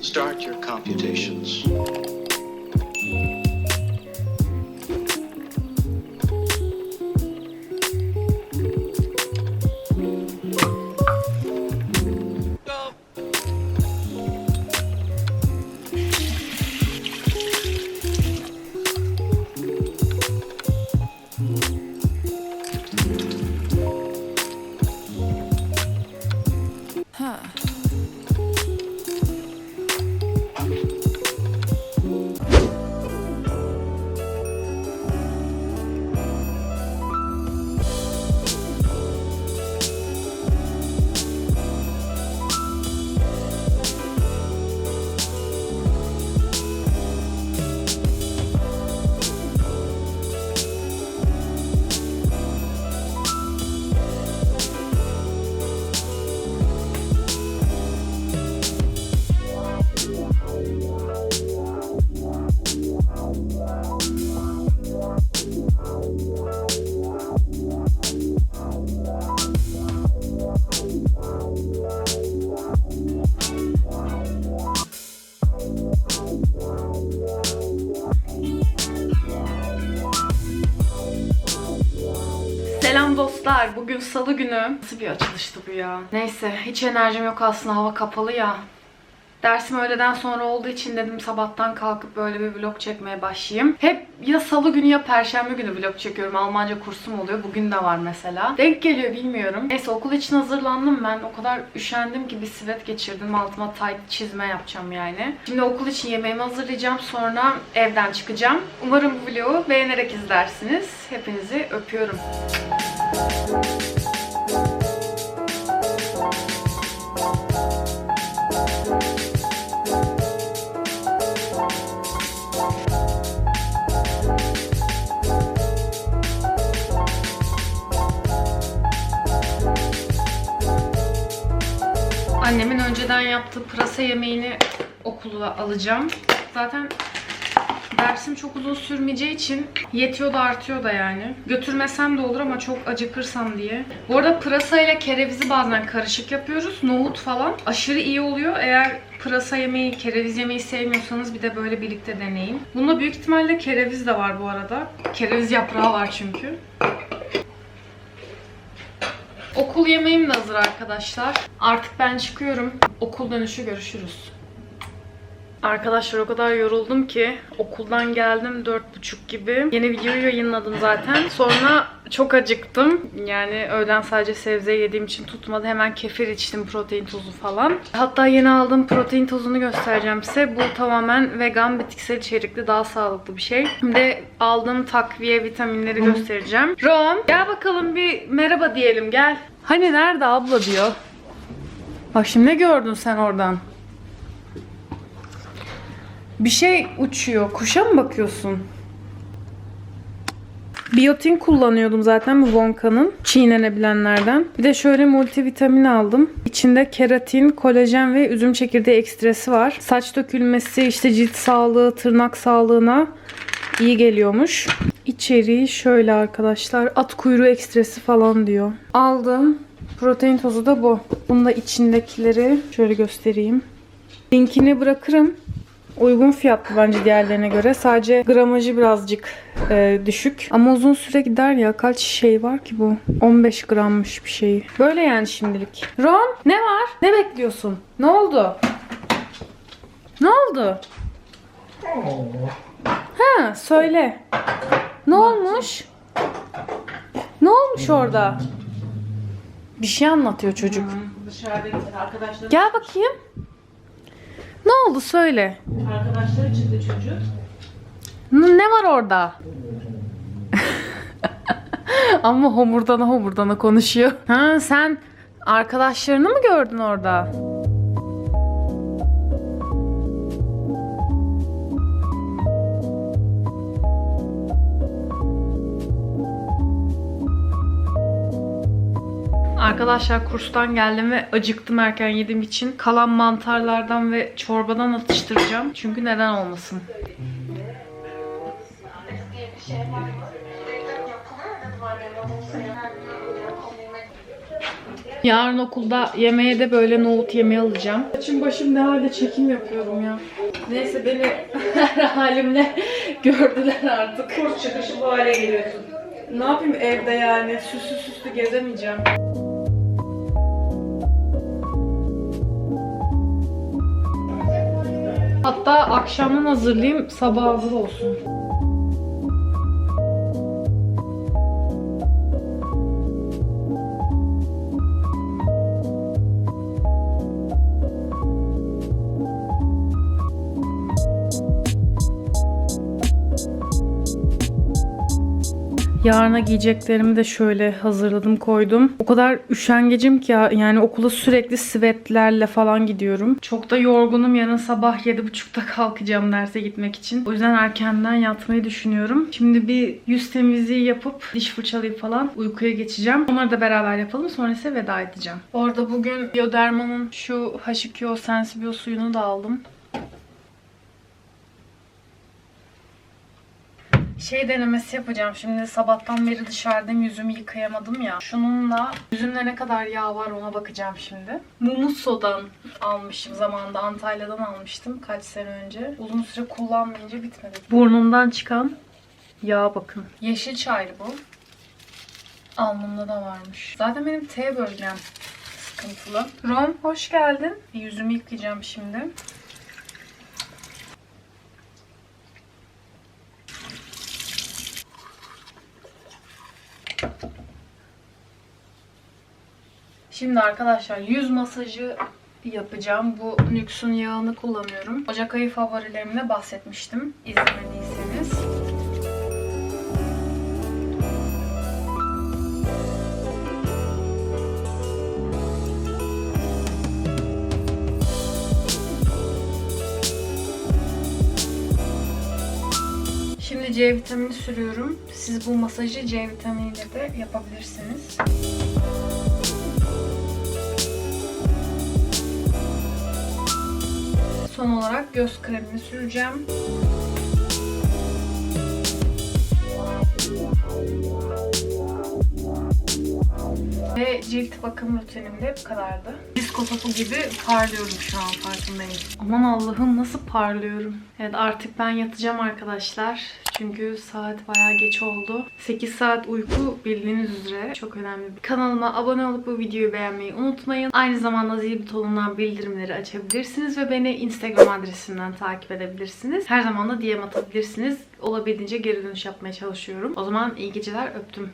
Start your computations. Selam dostlar. Bugün salı günü. Nasıl bir açılıştı bu ya? Neyse hiç enerjim yok aslında hava kapalı ya. Dersim öğleden sonra olduğu için dedim sabahtan kalkıp böyle bir vlog çekmeye başlayayım. Hep ya salı günü ya perşembe günü vlog çekiyorum. Almanca kursum oluyor. Bugün de var mesela. Denk geliyor bilmiyorum. Neyse okul için hazırlandım ben. O kadar üşendim ki bir sivet geçirdim. Altıma tight çizme yapacağım yani. Şimdi okul için yemeğimi hazırlayacağım. Sonra evden çıkacağım. Umarım bu vlogu beğenerek izlersiniz. Hepinizi öpüyorum. Annemin önceden yaptığı pırasa yemeğini okula alacağım. Zaten dersim çok uzun sürmeyeceği için yetiyor da artıyor da yani. Götürmesem de olur ama çok acıkırsam diye. Bu arada pırasa ile kerevizi bazen karışık yapıyoruz. Nohut falan. Aşırı iyi oluyor. Eğer pırasa yemeği, kereviz yemeği sevmiyorsanız bir de böyle birlikte deneyin. Bunda büyük ihtimalle kereviz de var bu arada. Kereviz yaprağı var çünkü. Okul yemeğim de hazır arkadaşlar. Artık ben çıkıyorum. Okul dönüşü görüşürüz. Arkadaşlar o kadar yoruldum ki okuldan geldim dört buçuk gibi. Yeni videoyu yayınladım zaten. Sonra çok acıktım. Yani öğlen sadece sebze yediğim için tutmadı. Hemen kefir içtim protein tozu falan. Hatta yeni aldığım protein tozunu göstereceğim size. Bu tamamen vegan bitkisel içerikli daha sağlıklı bir şey. Şimdi aldığım takviye vitaminleri göstereceğim. Rom gel bakalım bir merhaba diyelim gel. Hani nerede abla diyor. Bak şimdi ne gördün sen oradan? Bir şey uçuyor. Kuşa mı bakıyorsun? Biyotin kullanıyordum zaten bu Wonka'nın. Çiğnenebilenlerden. Bir de şöyle multivitamin aldım. İçinde keratin, kolajen ve üzüm çekirdeği ekstresi var. Saç dökülmesi, işte cilt sağlığı, tırnak sağlığına iyi geliyormuş. İçeriği şöyle arkadaşlar. At kuyruğu ekstresi falan diyor. Aldım. Protein tozu da bu. Bunda içindekileri şöyle göstereyim. Linkini bırakırım. Uygun fiyatlı bence diğerlerine göre. Sadece gramajı birazcık e, düşük. Ama uzun süre gider ya. Kaç şey var ki bu? 15 grammış bir şeyi. Böyle yani şimdilik. Ron ne var? Ne bekliyorsun? Ne oldu? Ne oldu? Ha söyle. Ne olmuş? Ne olmuş orada? Bir şey anlatıyor çocuk. Dışarıda arkadaşlar Gel bakayım. Oldu söyle. arkadaşları çıktı çocuk. Ne var orada? Ama homurdana homurdana konuşuyor. Ha sen arkadaşlarını mı gördün orada? Arkadaşlar kurstan geldim ve acıktım erken yediğim için kalan mantarlardan ve çorbadan atıştıracağım. Çünkü neden olmasın? Yarın okulda yemeğe de böyle nohut yemeği alacağım. Saçım başım ne halde çekim yapıyorum ya. Neyse beni her halimle gördüler artık. Kurs çıkışı bu hale geliyorsun. Ne yapayım evde yani süslü süslü gezemeyeceğim. Hatta akşamdan hazırlayayım sabah olsun. Yarına giyeceklerimi de şöyle hazırladım koydum. O kadar üşengecim ki ya, yani okula sürekli sivetlerle falan gidiyorum. Çok da yorgunum. Yarın sabah 7.30'da kalkacağım derse gitmek için. O yüzden erkenden yatmayı düşünüyorum. Şimdi bir yüz temizliği yapıp diş fırçalayıp falan uykuya geçeceğim. Onları da beraber yapalım. Sonra ise veda edeceğim. Bu arada bugün Bioderma'nın şu H2O Sensibio suyunu da aldım. Şey denemesi yapacağım. Şimdi sabahtan beri dışarıdayım. Yüzümü yıkayamadım ya. Şununla yüzümde ne kadar yağ var ona bakacağım şimdi. Mumuso'dan almışım zamanında. Antalya'dan almıştım kaç sene önce. Uzun süre kullanmayınca bitmedi. Burnumdan çıkan yağ bakın. Yeşil çaylı bu. Alnımda da varmış. Zaten benim T bölgem sıkıntılı. Rom hoş geldin. Yüzümü yıkayacağım şimdi. Şimdi arkadaşlar yüz masajı yapacağım. Bu Nüks'ün yağını kullanıyorum. Ocak ayı favorilerimde bahsetmiştim. İzlemediyseniz. Şimdi C vitamini sürüyorum. Siz bu masajı C vitaminiyle de yapabilirsiniz. Son olarak göz kremini süreceğim. Ve cilt bakım rutinim de bu kadardı. Disko topu gibi parlıyorum şu an farkındayım. Aman Allah'ım nasıl parlıyorum. Evet artık ben yatacağım arkadaşlar. Çünkü saat bayağı geç oldu. 8 saat uyku bildiğiniz üzere çok önemli. Kanalıma abone olup bu videoyu beğenmeyi unutmayın. Aynı zamanda zil butonundan bildirimleri açabilirsiniz ve beni Instagram adresimden takip edebilirsiniz. Her zaman da DM atabilirsiniz. Olabildiğince geri dönüş yapmaya çalışıyorum. O zaman iyi geceler öptüm.